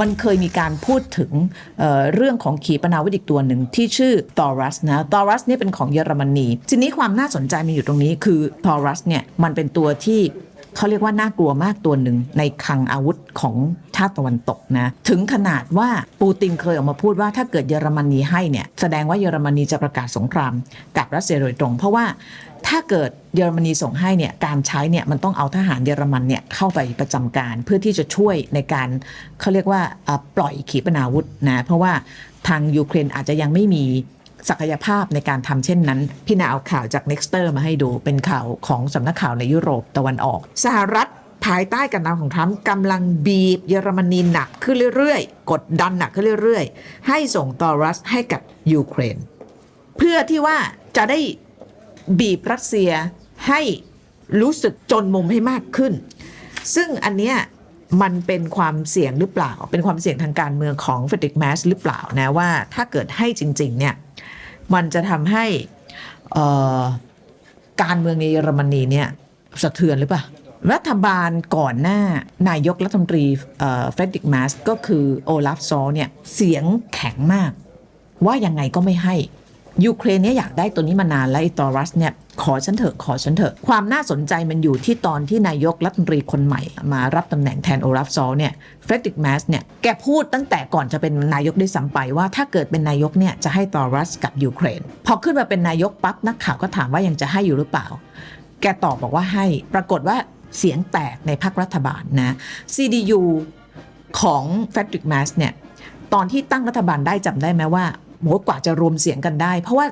มันเคยมีการพูดถึงเเรื่องของขีปนาวุธอีกตัวหนึ่งที่ชื่อตอรัสนะตอรัสเนี่ยเป็นของเยอรมนีทีนี้ความน่าสนใจมันอยู่ตรงนี้คือตอรัสเนี่ยมันเป็นตัวที่ เขาเรียกว่าน่ากลัวมากตัวหนึ่งในคลังอาวุธของชาติตะวันตกนะถึงขนาดว่าปูตินเคยออกมาพูดว่าถ้าเกิดเยอรมนีให้เนี่ยแสดงว่าเยอรมนีจะประกาศสงครามกับรัสเซียโดยตรง เพราะว่าถ้าเกิดเยอรมนีส่งให้เนี่ยการใช้เนี่ยมันต้องเอาทหารเยอรมันเนี่ยเข้าไปประจำการเพื่อที่จะช่วยในการเขาเรียกว่าปล่อยขีปนาวุธนะเพราะว่าทางยูเครนอาจจะยังไม่มี ศักยภาพในการทำเช่นนั้น พี่นาเอาข่าวจาก Nexter มาให้ดูเป็นข่าวของสำนักข่าวในยุโรปตะวันออก สหรัฐภายใต้การนำของทรัมป์กำลังบีบเยอรมนีหนักขึ้นเรื่อยๆ กดดันหนักขึ้นเรื่อยๆ ให้ส่งตอรัสให้กับยูเครน เพื่อที่ว่าจะได้บีบรัสเซียให้รู้สึกจนมุมให้มากขึ้น ซึ่งอันเนี้ยมันเป็นความเสี่ยงหรือเปล่า เป็นความเสี่ยงทางการเมืองของเฟดริกแมสหรือเปล่านะว่าถ้าเกิดให้จริง ๆ เนี่ย มันจะทำให้การเมืองในเยอรมนีเนี่ยสะเทือนหรือเปล่ารัฐบาลก่อนหน้านายกรัฐมนตรีเฟรดริกมาสก็คือโอลาฟซอเนี่ยเสียงแข็งมาก ว่ายังไงก็ไม่ให้ ยูเครนเนี่ยอยากได้ตัวนี้มานานแล้วไอ้ตอรัสเนี่ยขอฉันเถอะขอฉันเถอะความน่าสนใจมันอยู่ที่ตอนที่นายกรัฐมนตรีคนใหม่ มารับตำแหน่งแทนโอลาฟซอลเนี่ยเฟรดริกแมสเนี่ยแกพูดตั้งแต่ก่อนจะเป็นนายกได้สัมไปว่าถ้าเกิดเป็นนายกเนี่ยจะให้ตอรัสกับยูเครน พอขึ้นมาเป็นนายกปั๊บนักข่าวก็ถามว่ายังจะให้อยู่หรือเปล่า แกตอบบอกว่าให้ปรากฏว่าเสียงแตกในพรรครัฐบาลนะ CDU ของแฟดริกแมสเนี่ยตอนที่ตั้งรัฐบาลได้จำได้ไหมว่า โหกว่าจะรวมเสียงกันได้ เพราะว่า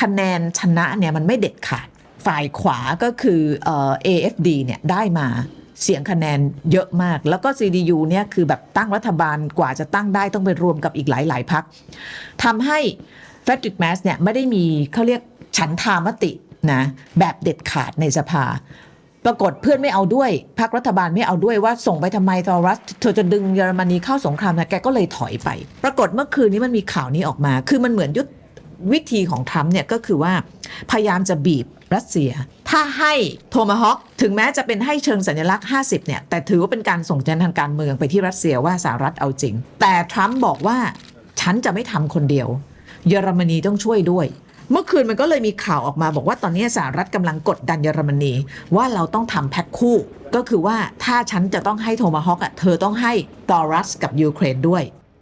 คะแนนชนะเนี่ยมันไม่เด็ดขาดฝ่ายขวาก็คือเอ่อ AFD เนี่ยได้มาเสียงคะแนนเยอะมาก แล้วก็ CDU เนี่ยคือแบบตั้งรัฐบาลกว่าจะตั้งได้ต้องไปรวมกับอีกหลายๆพักทำให้แฟดริกแมสเนี่ยไม่ได้มีเขาเรียกฉันทามตินะแบบเด็ดขาดในสภา ปรากฏเพื่อนไม่เอาด้วยพรรครัฐบาลไม่เอาด้วยว่าส่งไปทำไมตอรัสเธอจะดึงเยอรมนีเข้าสงครามนะแกก็เลยถอยไป ปรากฏเมื่อคืนนี้มันมีข่าวนี้ออกมา คือมันเหมือนยุทธวิธีของทรัมป์เนี่ยก็คือว่าพยายามจะบีบรัสเซีย ถ้าให้โทมาฮอคถึงแม้จะเป็นให้เชิงสัญลักษณ์ 50 เนี่ย แต่ถือว่าเป็นการส่งสัญญาณทางการเมืองไปที่รัสเซียว่าสหรัฐเอาจริง แต่ทรัมป์บอกว่าฉันจะไม่ทำคนเดียว เยอรมนีต้องช่วยด้วย เมื่อคืนมันก็เลยมีข่าวออกมาบอกว่าตอนนี้สหรัฐกำลังกดดันเยอรมนี ว่าเราต้องทำแพ็คคู่ ก็คือว่าถ้าฉันจะต้องให้โทมาฮอกอะเธอต้องให้ตอรัสกับยูเครนด้วย